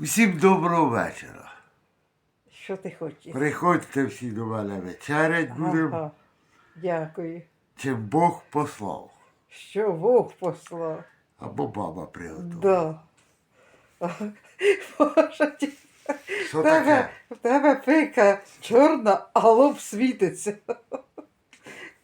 Усім доброго вечора. Що ти хочеш? Приходьте всі до мене вечерять будемо, Ага. Дякую. чим Бог послав. Що Бог послав. Або баба приготувала. Да. Боже, ті- Що в тебе, таке? в тебе пика чорна, а лоб світиться.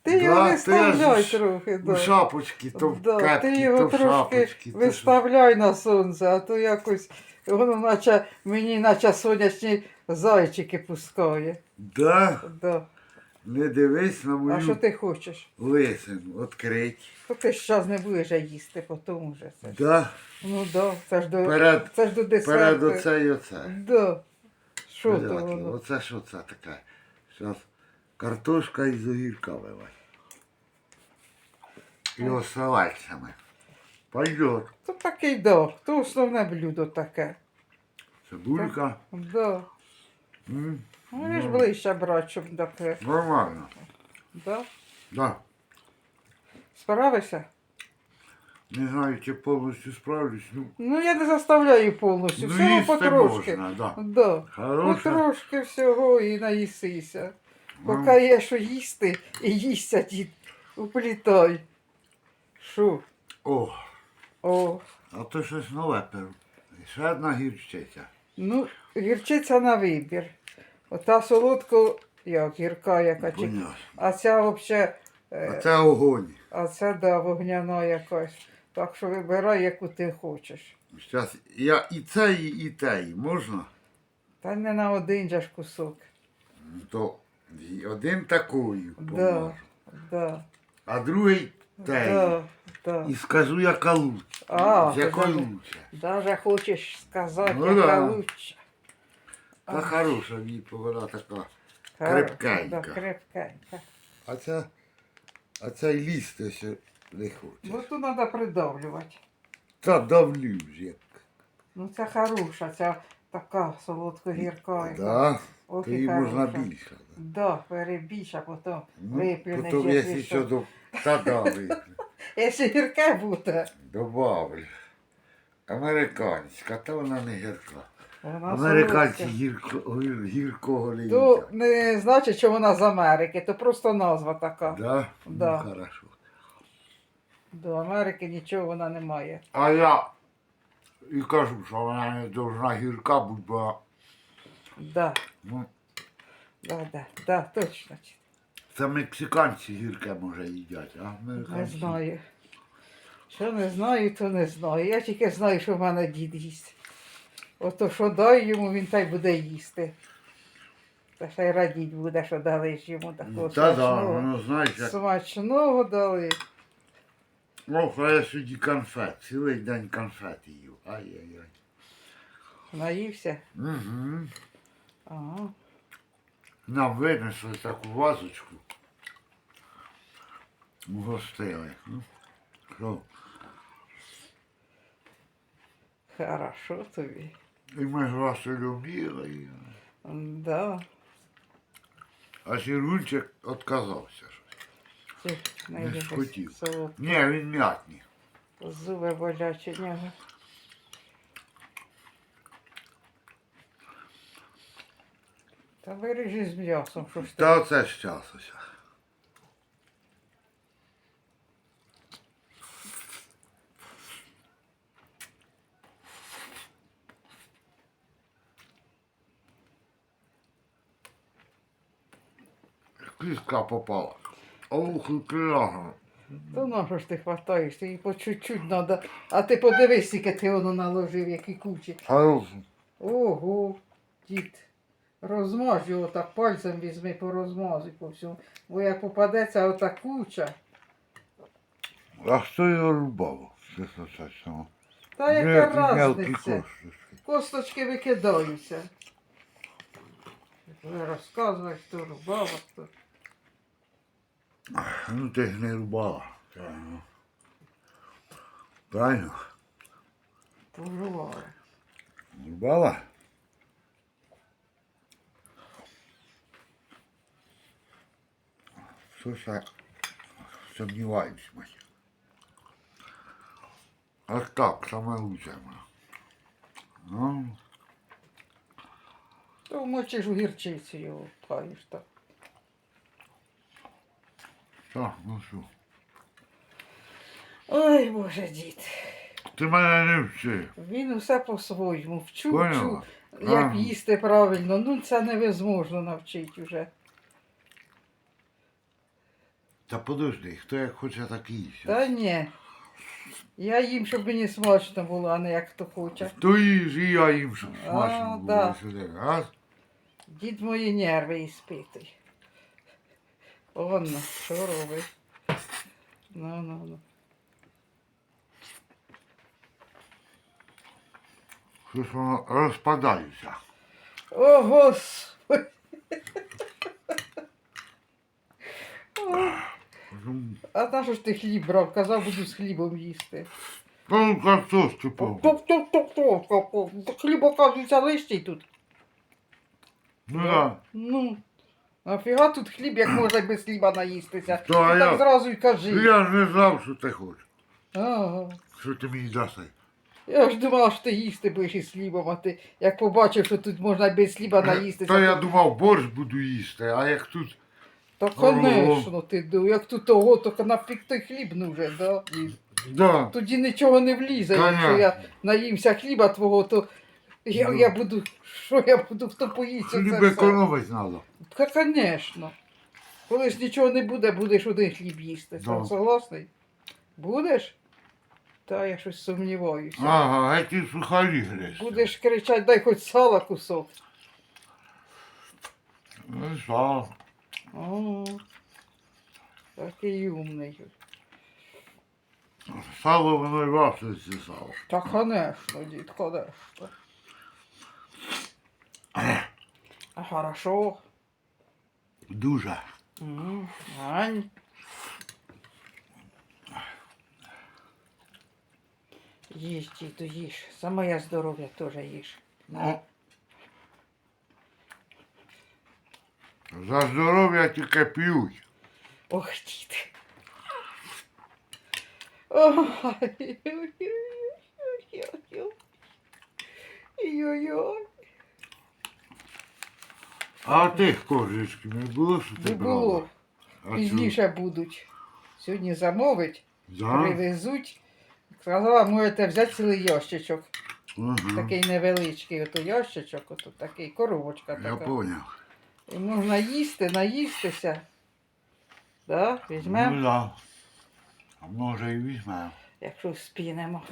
Ти його Да, то виставляй ж трохи. У шапочки, то в Да, ти його то в трошки шапочки. то виставляй на сонце, а то якось воно наче мені наче сонячні зайчики пускає. Да, Да. не дивись на А що ти хочеш? лисину, відкрить. То ти ж зараз не будеш їсти, потім вже це. ж. Да, Ну да, це ж до, перед, це ж до перед оце і оце. Да. Що то воно? Оце що це таке? Зараз картошка із огірками. І оселедцями. Пойдет. То такий да, то основне блюдо таке. Цибулька. Да. М, Ну, ж ближче брати, щоб таке. Нормально. Да? Да. Справишся? Не знаю, чи повністю справлюсь. Ну, Ну я не заставляю повністю, ну всього їсти потрошки. можна, да. Да. Хороше. Потрошки всього і наїсися. Поки є що їсти, і їсться дід. Уплітай. Що? О, О. а то щось нове перу. Ще одна гірчиця. Ну, гірчиця на вибір. Ота солодко, як гірка яка чи. Понятно. А ця взагалі, А це огонь. а це да, вогняна якась. Так що вибирай, яку ти хочеш. Зараз я і це, і, і те, і можна? Та не на один же ж кусок. Ну, То один такою Да, да, А другий те. да, да. І скажу, яка лучше. А, ти даже- лучше. Даже хочеш сказати, Ну яка да. лучше. Та хороша вона така. Крепкенька. Да, крепкенька. А це, а це й ще не хоче. Бо тут треба придавлювати. Та давлю як. Ну це хороша, ця така солодко-гірка. яка. Да, Ох, то і її можна більше. Да. Перебільш, а потім Ну, виплюнеш, потім, якщо що. то виплю. Якщо гірке буде, Добавлю. Американська, та вона не гірка. Американці гірко, гір- гіркого не То не значить, що вона з Америки, то просто назва така. Да? Да. Ну, хорошо. До Америки нічого вона не має. А я і кажу, що вона не должна гірка бути, бо Да, ну, да, да, да, точно. це мексиканці гірке може їдять, а Не американці. знаю. Що не знаю, то не знаю. Я тільки знаю, що в мене дід їсть. Ото що дай йому, він та й буде їсти. Та ще й радіть буде, що дали ж йому такого Ну, Та да, смачного. воно знаєш, як Смачного дали. Ох, а я сьогодні конфет, цілий день конфет їв. Ай-яй-яй. Наївся. Угу. Ага. Нам винесли таку вазочку. Гостили. Ну, що? Хорошо тобі. І ми ж вас любили. Да. А Сірунчик відказався. Не схотів. Ні, він м'ятний. Зуби болячі нього. Та виріжи з м'ясом, що ж ти. Та оце ж час ось. Кістка попала. Ох, і кляга. То на що ж ти хватаєшся, і по чуть-чуть треба. А ти подивись, скільки ти воно наложив, які кучі. Хороший. Ого, дід. Розмаж його так пальцем візьми, порозмазуй по всьому. Бо як попадеться ота куча, А хто його рубав? Чесно чесно. та яка разниця? косточки. Викидаються. Ви розказуєш, хто рубав, а хто. Ну ти ж не рубала. Правильно. Правильно? Рубали. Рубала? Щось я сумніваюсь, мать. А так, саме лучше. Ну, То мочиш у гірчицю його пхаєш так. Так, ну що. Ой, Боже, дід. Ти мене не вчи. Він усе по-своєму. Вчу, Поняла? вчу, як Ага. їсти правильно. Ну, це невозможно навчити вже. Та подожди, хто як хоче, так і їсть. Та ні. Я їм, щоб мені смачно було, а не як хто хоче. То їж, і я їм, щоб А, смачно було да. сюди. А? Дід мої нерви іспитує. Онно, що робить? Ну, ну, ну. Щось воно розпадається. О, Господи! Ой, А на що ж ти хліб брав? Казав, буду з хлібом їсти. Ну, картошки повно. Топ-топ-топ-топ. Хліб, оказується, лишній тут. Ну да. Ну, нафіга тут хліб, як можна без хліба наїстися? То, а Ти я- зразу й кажи. Я ж не знав, що ти хочеш. Ага. Що ти мені даси. Я ж думала, що ти їсти будеш із хлібом, а ти як побачив, що тут можна без хліба наїстися. Та я думав, борщ буду їсти, а як тут. Та, конечно, ти думав, як тут того, то нафіг той хліб нужен, да? І Да. Тоді нічого не влізе, якщо я наїмся хліба твого, то я, Ну. я буду, що я буду, хто поїсть Хліб все? економити треба. Та, звісно. Коли ж нічого не буде, будеш один хліб їсти. Да. Да. Согласний? Будеш? Та я щось сумніваюся. Ага, а ті сухарі гресь. Будеш кричати, дай хоч сала кусок. Ну і що? О, такий умний. Сало воно і ваше сало. Та, конечно, дід, конечно. А хорошо. Дуже. М, Ань. Їж, діду, їж. За моє здоров'я теж їж. Ну. За здоров'я тільки п'ють. Ох, дід. Ой, ой-ой-ой. А тих кожичків не було, що ти Не брала? було. А Пізніше будуть. Сьогодні замовить. Да? привезуть. Сказала, можете взяти цілий ящичок. Ага. Такий невеличкий, ото ящичок, ото такий коробочка Я така. поняв. Можна їсти, наїстися. Да? Візьмемо, Ну да. А може і візьмемо. якщо спінемо.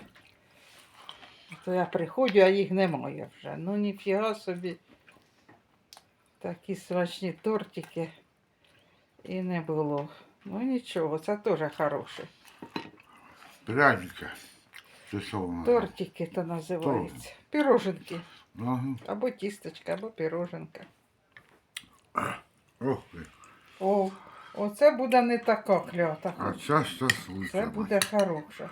То я приходжу, а їх немає вже. Ну ніфіга собі. Такі смачні тортики. І не було. Ну нічого, це теж хороше. Пряники. Це що воно? Тортики то називаються. Піроженки. Ага. Або тістечка, або піроженка. Ох ти. О, оце буде не така клята. А часто Це буде хороше.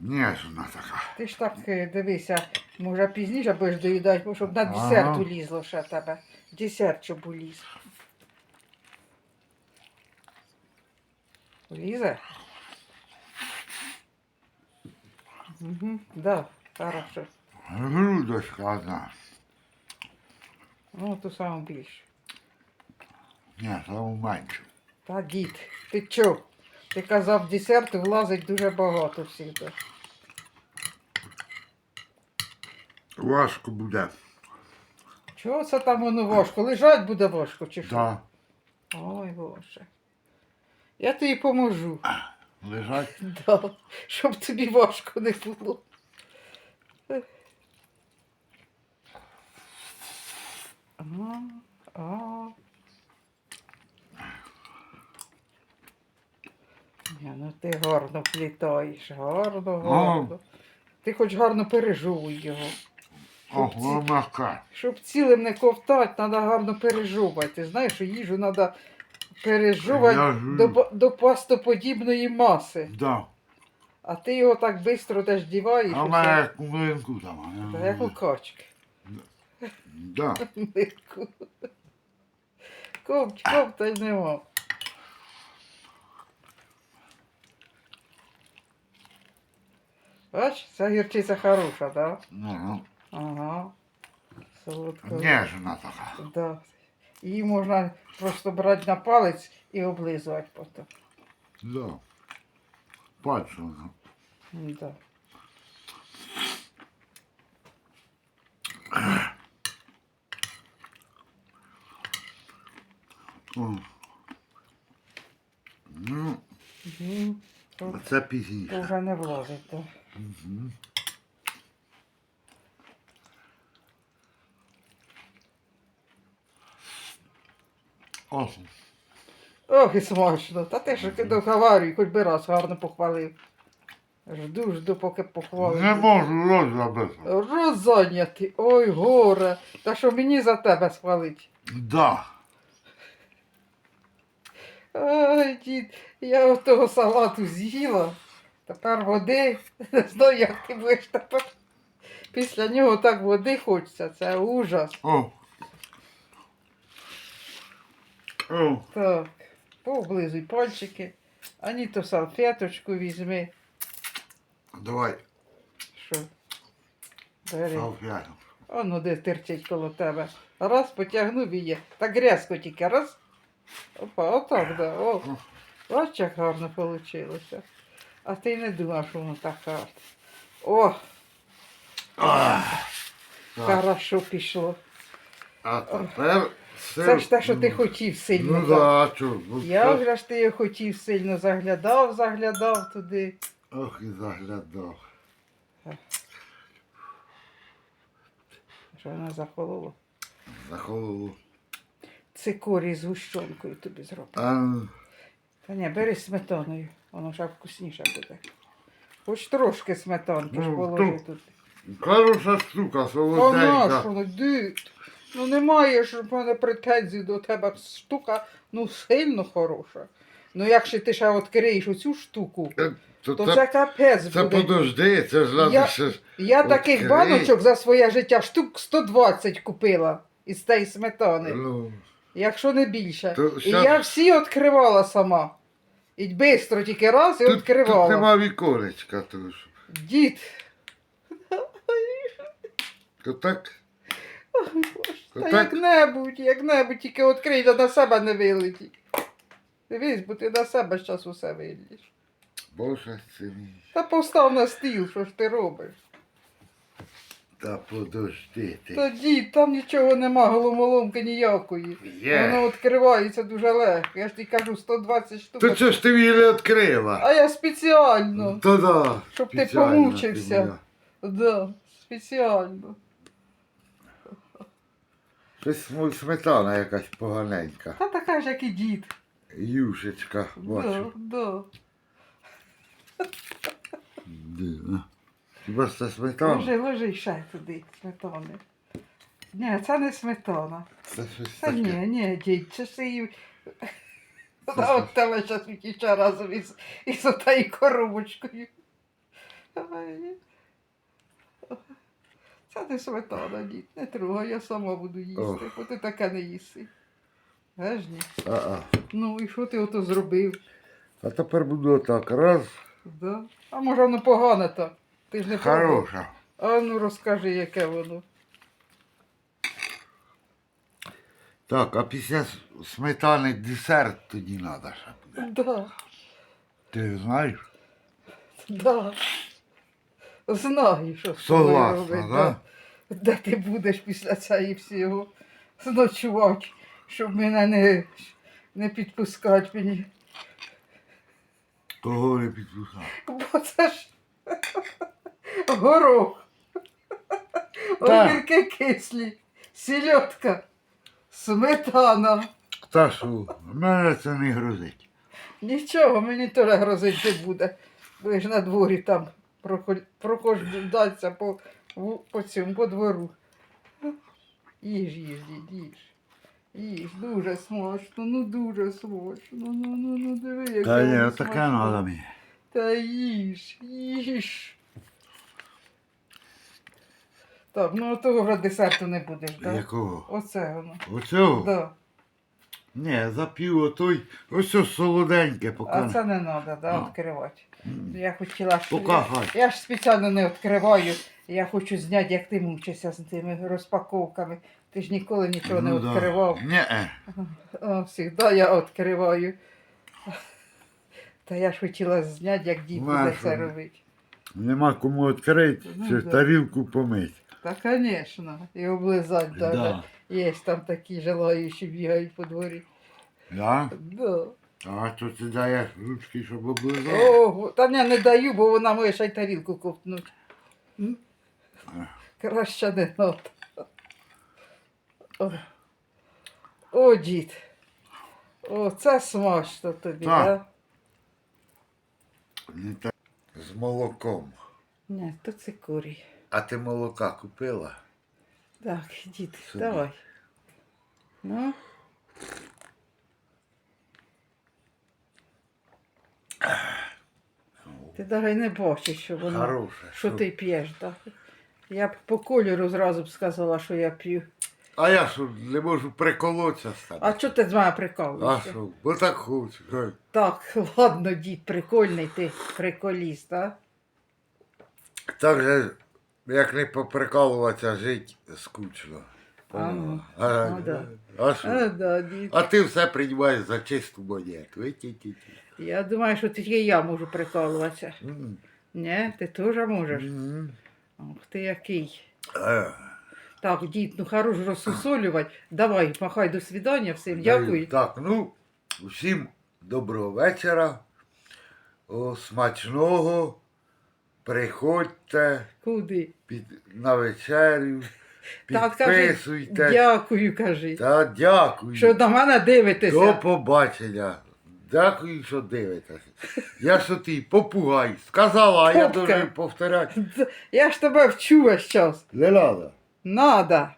Ні, ж така. Ти ж так е, дивися, може пізніше будеш доїдати, бо щоб на десерт улізло ще тебе. Десерт щоб уліз. Улізе? Угу, да, хорошо. Грудочка одна. Ну, ту саму більше. Ні, саму менше. Та дід, ти чо? Ти казав, десерт влазить дуже багато всіх. Важко буде. Чого це там воно важко? Лежать буде важко, чи що? Да. Ой, Боже. Я тобі поможу. Лежать. Да, щоб тобі важко не було. А, а. Ні, ну ти гарно плітаєш, гарно, гарно. Ти хоч гарно пережовуй його. Ох, воно. Щоб цілим не ковтати, треба гарно пережовувати. Ти знаєш, що їжу треба пережовувати до, до пастоподібної маси. Да. А ти його так швидко теж діваєш. А мене як у млинку там. Та як у качки. Да. Мирку. Коп, коп, нема. Бач, ця гірчиця хороша, так? Ну, Ага. Солодко. Ніжна така. Да. Її можна просто брати на палець і облизувати потім. Да. Пальцем. Да. О. Ну, Ну, то, це то пізніше. вже не влазить, так. Мгм. О, Ох, і смачно. Та ти ж ти договарюй, хоч би раз гарно похвалив. Жду, жду, поки похвалив. не можу рот забити. Роззайнятий. Ой, горе. Та що мені за тебе схвалить? Да. Ой, дід, я от того салату з'їла. Тепер води. Не знаю, як ти будеш тепер. Після нього так води хочеться. Це ужас. О. О. Так, пооблизуй пальчики. Ані то салфеточку візьми. Давай, Що? Бери. салфетку. Оно де терчить коло тебе. Раз потягнув і є. Так різко тільки раз. Опа, отак, да. О. Бач, як гарно вийшло. А ти не думав, що воно так гарно. О, Ах. Хорошо пішло. А тепер Це ж те, що ти хотів сильно. Ну так. да, чого? ну, Я це- вже ж ти його хотів сильно заглядав, заглядав туди. Ох, і заглядав. Що вона захолола? За голову. Цикорій з гущонкою тобі зроблю. А, ну, Та ні, бери сметаною, воно ж вкусніше буде. Хоч трошки сметанки ж Ну, положи то- тут. хороша штука, солоденька. що, ну, дід? Ну немає ж в мене претензій до тебе. Штука ну сильно хороша. Ну якщо ти ще відкриєш оцю штуку, Е, То то це, це капець це буде. подожди, це ж надо Я- ще ж. Я таких відкрий. баночок за своє життя штук 120 купила із тієї сметани. Ну, Якщо не більше. То І щас- я всі відкривала сама. І швидко тільки раз і тут, тут відкривала. нема віконечка, то ж. Дід. То так, то Та так, як-небудь, як-небудь, тільки відкрий, та на себе не вилетіть. Дивись, бо ти на себе зараз усе вилієш. боже це мій. Та постав на стіл, що ж ти робиш? Та подожди ти. Та дід, там нічого нема, головоломки ніякої. Є. Воно відкривається дуже легко. Я ж тобі кажу, 120 штук. То це ж ти її відкрила. А я спеціально. То да. Щоб ти спеціально помучився. ти моя. Да, спеціально. Щось сметана якась поганенька. Та така ж, як і дід. Юшечка, Да, да. Дивно. Це сметана? Ложи, ложи ще туди сметани. Ні, це не сметана. Це щось Та таке. ні, ні, дідь, це ж ти її... От тебе зараз відтіча разом із, із отаєю коробочкою. Це не сметана, дід, не трогай, я сама буду їсти, Ох. бо ти таке не їси. Знаєш ні? А-а. Ну і що ти ото зробив? А тепер буду отак. Раз. Да? А може воно погане так? Ти ж не пробував? Хороша. А ну розкажи, яке воно. Так, а після с- сметани десерт тоді треба ще буде. Да, Ти знаєш? да. Знаю, що з тобою Согласна, робити, да? Де ти будеш після цієї всього зночувати, щоб мене не, не підпускати мені. Того не підписав. Бо це ж горох. Так. Огірки кислі, сільотка, сметана. Та що, мене це не грозить. Нічого, мені теж грозить не буде. Ви ж на дворі там прохождатися по, ву- по цьому, по двору. Їж, їж, дід, їж. Їж, дуже смачно, ну дуже смачно. Ну, ну, ну, диви, яке Та ні, воно таке смачне. треба мені. Та їж, їж. Так, ну того вже десерту не будеш, так? Якого? Оце воно. Оцього? Да. Ні, зап'ю отой, ось ось солоденьке, поки. А це не треба, да, А. відкривати. Я хотіла, що Поки я, ж спеціально не відкриваю. Я хочу зняти, як ти мучишся з тими розпаковками. Ти ж ніколи нічого не Ну да. відкривав. Ні-е. О, завжди я відкриваю. Та я ж хотіла зняти, як дід буде Маша. це робити. Нема кому відкрити, Ну, чи да. тарілку помити. Та, звісно, і облизати даже. Да. Є там такі желаючі бігають по дворі. Да? Да. А то ти даєш ручки, щоб облизати. Ого, та я не даю, бо вона може ще й тарілку ковтнуть. М? Краще не надо. О, О, дід. О, це смачно тобі, Так. так? Не так. З молоком. Ні, то це курі. А ти молока купила? Так, Собі. давай. Ну. Ти навіть не бачиш, що воно. Хороше. Що ти п'єш, так? Я б по кольору зразу б сказала, що я п'ю. А я що, не можу приколотися з тебе? А чого ти з мене А прикалуєшся? що? Бо так хочу. Так, ладно, дід, прикольний ти приколіст, а? Так же, як не поприкалуватися, жити скучно. А, ну. А, Ну, да. а що? А, да. А ти все приймаєш за чисту монету. Ті-ті-ті. Я думаю, що тільки я можу прикалуватися. М. Ні, ти теж можеш. М. Ох ти який. Е, Так, дід, ну хорош розсусолювати. Давай, махай до свідання всім. Дякую. Так, ну, всім доброго вечора. О, смачного. Приходьте Куди? під, на вечерю. Так, кажи, Підписуйте. дякую, кажи. Та дякую. Що на мене дивитеся. До побачення. Дякую, що дивитеся. Я що ти, попугай. Сказала, а я Попка. должен повторяти. Я ж тебе вчу весь час. Не надо. Надо.